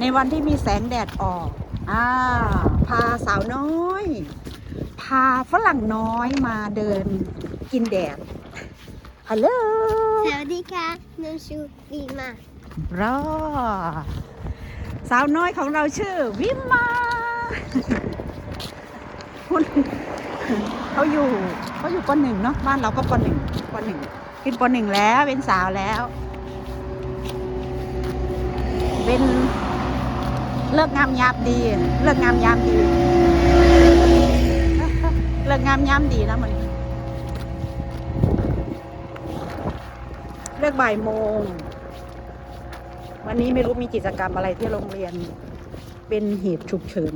ในวันที่มีแสงแดดออกอ่าพาสาวน้อย พาฝรั่งน้อยมาเดินกินแดด ฮัลโหล สวัสดีค่ะหนูชื่อวีมารอสาวน้อยของเราชื่อวิมมาคุณเขาอยู่เขาอยู่ปหนึ่งเนาะบ้านเราก็ปหนึ่งปหนึ่งขึ้นปหนึ่งแล้วเป็นสาวแล้ว เป็น เลิกงามยามดี เลิกงามยามดี เลิกงามยามดีนะมันเลิกบ่ายโมง วันนี้ไม่รู้มีกิจกรรมอะไรที่โรงเรียน เป็นเหตุฉุกเฉิน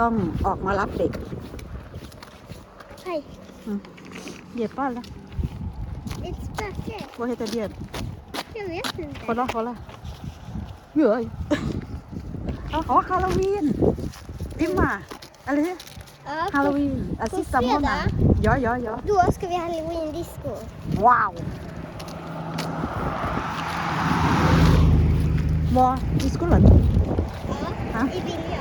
ต้องออกมารับเด็กはいเหยียบป้อนละ It's packet ว่าให้จะเหยียบ jag vet inte คนละคนละเย อะเอาขอฮาโลวีนพิมพ์มาอะไร ja, ฮาโล på, วีนอาซิสซัมมอนนะย้อยย้อยย้อย Då ska vi halloween disco ว้าววอดิสกุลเหรอ Ja Ja. i Vilja